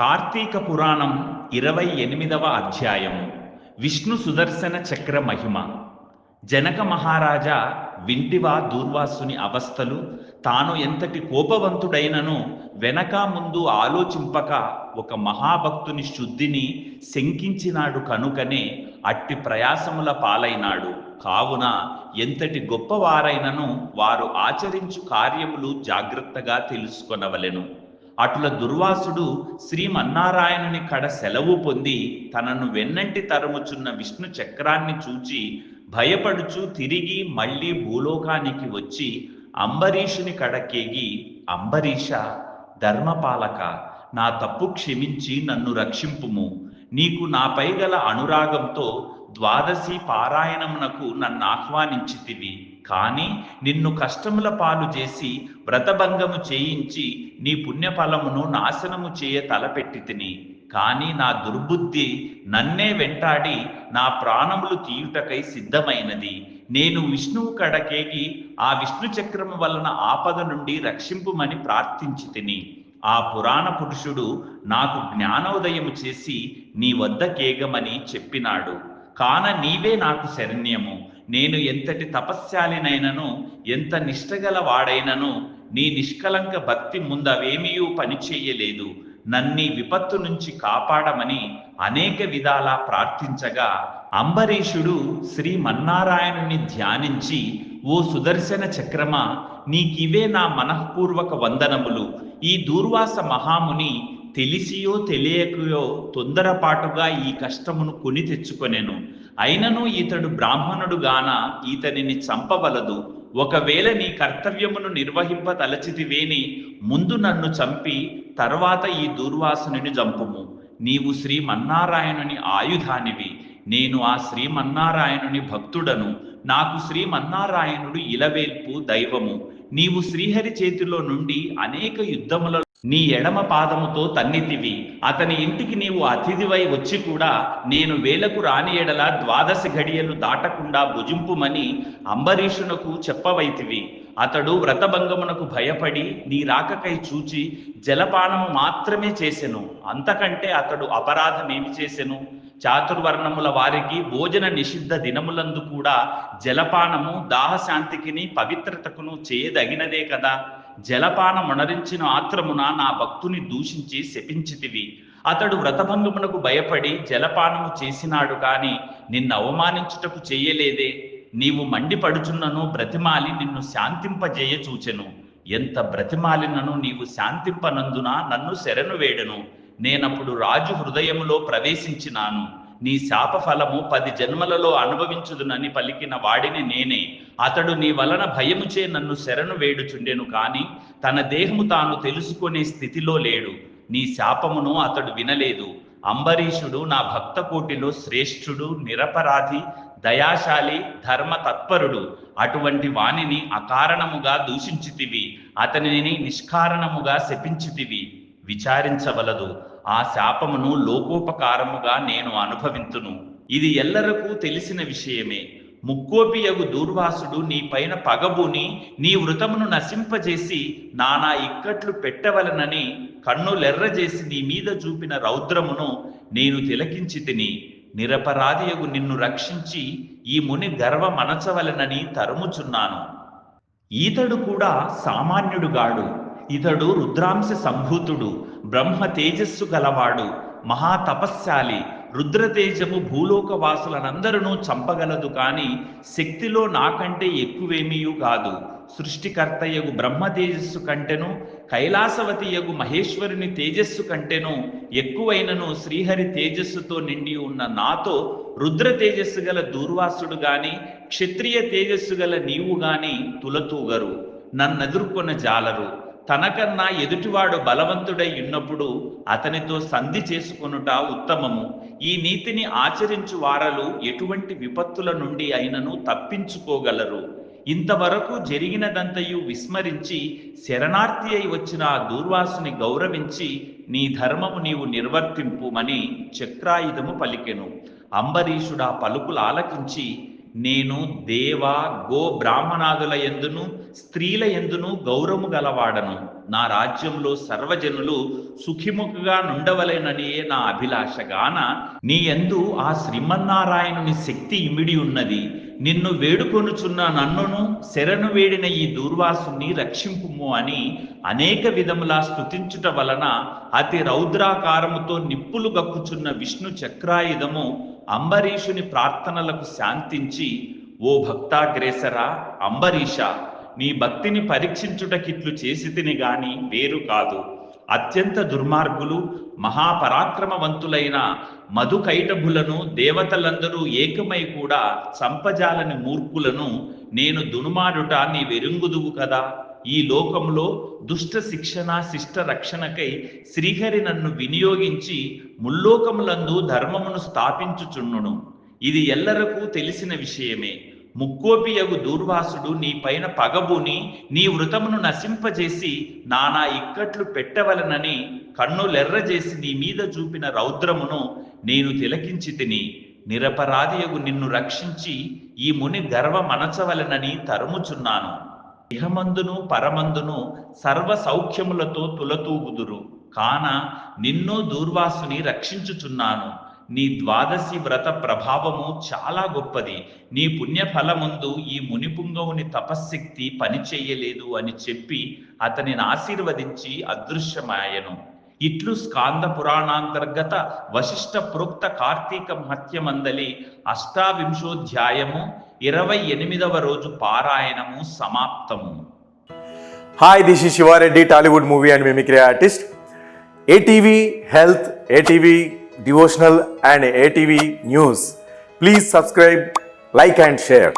కార్తీక పురాణం ఇరవై ఎనిమిదవ అధ్యాయం. విష్ణు సుదర్శన చక్ర మహిమ. జనక మహారాజా వింటివా దూర్వాసుని అవస్థలు తాను ఎంతటి కోపవంతుడైనను వెనక ముందు ఆలోచింపక ఒక మహాభక్తుని శుద్ధిని శంకించినాడు కనుకనే అట్టి ప్రయాసముల పాలైనాడు. కావున ఎంతటి గొప్పవారైనను వారు ఆచరించు కార్యములు జాగ్రత్తగా తెలుసుకొనవలెను. అటుల దుర్వాసుడు శ్రీమన్నారాయణుని కడ సెలవు పొంది తనను వెన్నంటి తరుముచున్న విష్ణు చక్రాన్ని చూచి భయపడుచు తిరిగి మళ్ళీ భూలోకానికి వచ్చి అంబరీషుని కడకేగి అంబరీష ధర్మపాలక నా తప్పు క్షమించి నన్ను రక్షింపుము. నీకు నాపై గల అనురాగంతో ద్వాదశి పారాయణమునకు నన్ను ఆహ్వానించితివి. కానీ నిన్ను కష్టముల పాలు చేసి వ్రతభంగము చేయించి నీ పుణ్యఫలమును నాశనము చేయ తలపెట్టి తిని కానీ నా దుర్బుద్ధి నన్నే వెంటాడి నా ప్రాణములు తీయుటకై సిద్ధమైనది. నేను విష్ణువు కడకేగి ఆ విష్ణు చక్రము వలన ఆపద నుండి రక్షింపుమని ప్రార్థించి తిని ఆ పురాణ పురుషుడు నాకు జ్ఞానోదయము చేసి నీ వద్ద కేగమని చెప్పినాడు. కాన నీవే నాకు శరణ్యము. నేను ఎంతటి తపస్శాలినైనను ఎంత నిష్టగల వాడైనను నీ నిష్కలంక భక్తి ముందవేమీయూ పనిచేయలేదు. నన్ని విపత్తు నుంచి కాపాడమని అనేక విధాలా ప్రార్థించగా అంబరీషుడు శ్రీ మన్నారాయణుని ధ్యానించి ఓ సుదర్శన చక్రమా నీకివే నా మనఃపూర్వక వందనములు. ఈ దూర్వాస మహాముని తెలిసియో తెలియకయో తొందరపాటుగా ఈ కష్టమును కొని తెచ్చుకొనెను. అయినను ఇతడు బ్రాహ్మణుడు గాన ఇతనిని చంపవలదు. ఒకవేళ నీ కర్తవ్యమును నిర్వహింపదలచితివేని ముందు నన్ను చంపి తర్వాత ఈ దూర్వాసుని చంపుము నీవు శ్రీమన్నారాయణుని ఆయుధానివి. నేను ఆ శ్రీమన్నారాయణుని భక్తుడను. నాకు శ్రీమన్నారాయణుడు ఇలవేల్పు దైవము. నీవు శ్రీహరి చేతిలో నుండి అనేక యుద్ధముల నీ ఎడమ పాదముతో తన్నితివి. అతని ఇంటికి నీవు అతిథివై వచ్చి కూడా నేను వేలకు రాని ఎడల ద్వాదశి ఘడియలు దాటకుండా భుజింపుమని అంబరీషునకు చెప్పవైతివి. అతడు వ్రతభంగమునకు భయపడి నీ రాకకై చూచి జలపానము మాత్రమే చేసెను. అంతకంటే అతడు అపరాధమేమి చేసెను? చాతుర్వర్ణముల వారికి భోజన నిషిద్ధ దినములందు కూడా జలపానము దాహశాంతికిని పవిత్రతకును చేయదగినదే కదా? జలపానమునరించిన ఆత్రమున నా భక్తుని దూషించి శపించితివి. అతడు వ్రతభంగమునకు భయపడి జలపానము చేసినాడు కాని నిన్ను అవమానించుటకు చెయ్యలేదే నీవు మండిపడుచున్నను బ్రతిమాలి నిన్ను శాంతింపజేయ చూచెను ఎంత బ్రతిమాలినను నీవు శాంతింపనందున నన్ను శరణు వేడెను. నేనప్పుడు రాజు హృదయములో ప్రవేశించినాను. నీ శాప ఫలము పది జన్మలలో అనుభవించుదునని పలికిన వాడిని నేనే. అతడు నీ వలన భయముచే నన్ను శరణు వేడుచుండెను కాని తన దేహము తాను తెలుసుకునే స్థితిలో లేడు. నీ శాపమును అతడు వినలేదు. అంబరీషుడు నా భక్త కోటిలో శ్రేష్ఠుడు నిరపరాధి దయాశాలి ధర్మ తత్పరుడు అటువంటి వాణిని అకారణముగా దూషించితివి. అతనిని నిష్కారణముగా శపించితివి. విచారించవలదు. ఆ శాపమును లోకోపకారముగా నేను అనుభవింతును. ఇది ఎల్లరకు తెలిసిన విషయమే. ముక్కోపియగు దూర్వాసుడు నీ పైన పగబూని నీ వృతమును నశింపజేసి నానా ఇక్కట్లు పెట్టవలనని కన్నులెర్రజేసి నీ మీద చూపిన రౌద్రమును నేను తిలకించి తిని నిరపరాధియగు నిన్ను రక్షించి ఈ ముని గర్వమనచవలనని తరుముచున్నాను. ఈతడు కూడా సామాన్యుడుగాడు ఇతడు రుద్రాంశ సంభూతుడు. బ్రహ్మ తేజస్సు గలవాడు. మహాతపస్శాలి రుద్రతేజము భూలోక వాసులనందరూ చంపగలదు కాని శక్తిలో నాకంటే ఎక్కువేమీయూ కాదు. సృష్టికర్తయగు బ్రహ్మ తేజస్సు కంటెను కైలాసవతియగు మహేశ్వరుని తేజస్సు కంటెను ఎక్కువైనను శ్రీహరి తేజస్సుతో నిండి ఉన్న నాతో రుద్ర తేజస్సు గల దూర్వాసుడు గాని క్షత్రియ తేజస్సు గల నీవు గాని తులతూగరు. నన్నెదుర్కొన్న జాలరు. తనకన్నా ఎదుటివాడు బలవంతుడై ఉన్నప్పుడు అతనితో సంధి చేసుకొనుట ఉత్తమము. ఈ నీతిని ఆచరించు వారలు ఎటువంటి విపత్తుల నుండి అయినను తప్పించుకోగలరు. ఇంతవరకు జరిగినదంతయు విస్మరించి శరణార్థి అయి వచ్చిన దూర్వాసుని గౌరవించి నీ ధర్మము నీవు నిర్వర్తింపుమని చక్రాయుధము పలికెను. అంబరీషుడా పలుకులు ఆలకించి నేను దేవ గో బ్రాహ్మణాదుల ఎందును స్త్రీల ఎందును గౌరవము గలవాడను. నా రాజ్యంలో సర్వజనులు సుఖిముఖగా నుండవలేననియే నా అభిలాషగాన నీ యందు ఆ శ్రీమన్నారాయణుని శక్తి ఇమిడి ఉన్నది. నిన్ను వేడుకొనుచున్న నన్నును శరణు వేడిన ఈ దూర్వాసుని రక్షింపుము అని అనేక విధములా స్తుతించుట వలన అతి రౌద్రాకారముతో నిప్పులు గక్కుచున్న విష్ణు చక్రాయుధము అంబరీషుని ప్రార్థనలకు శాంతించి ఓ భక్తాగ్రేసరా అంబరీష నీ భక్తిని పరీక్షించుటకిట్లు చేసి తిని గాని వేరు కాదు. అత్యంత దుర్మార్గులు మహాపరాక్రమవంతులైన మధుకైటభులను దేవతలందరూ ఏకమై కూడా చంపజాలని మూర్ఖులను నేను దునుమాడుట నీ వెరుంగుదువు కదా? ఈ లోకంలో దుష్ట శిక్షణ శిష్ట రక్షణకై శ్రీహరి నన్ను వినియోగించి ముల్లోకములందు ధర్మమును స్థాపించుచున్నును ఇది ఎల్లరకు తెలిసిన విషయమే. ముక్కోపియగు దూర్వాసుడు నీ పైన పగబూని నీ వృతమును నశింపజేసి నానా ఇక్కట్లు పెట్టవలనని కన్నులెర్రజేసి నీ మీద చూపిన రౌద్రమును నేను తిలకించి తిని నిరపరాధియగు నిన్ను రక్షించి ఈ ముని గర్వమనచవలనని తరుముచున్నాను. ఇహమందును పరమందును సర్వ సౌఖ్యములతో తులతూగుదురు. కాన నిన్ను దూర్వాసుని రక్షించుచున్నాను. నీ ద్వాదశి వ్రత ప్రభావము చాలా గొప్పది. నీ పుణ్యఫలముందు ఈ మునిపుంగవుని తపశ్శక్తి పనిచేయలేదు అని చెప్పి అతనిని ఆశీర్వదించి అదృశ్యమాయను. ఇట్లు స్కాంద పురాణాంతర్గత వశిష్ట ప్రోక్త కార్తీక మహత్యమందలి అష్టావింశోధ్యాయము ఇరవై ఎనిమిదవ రోజు పారాయణము సమాప్తము Hi, this is Shiva Reddy, Tollywood movie and mimicry artist. ATV Health, ATV Devotional, and ATV News. Please subscribe, like, and share.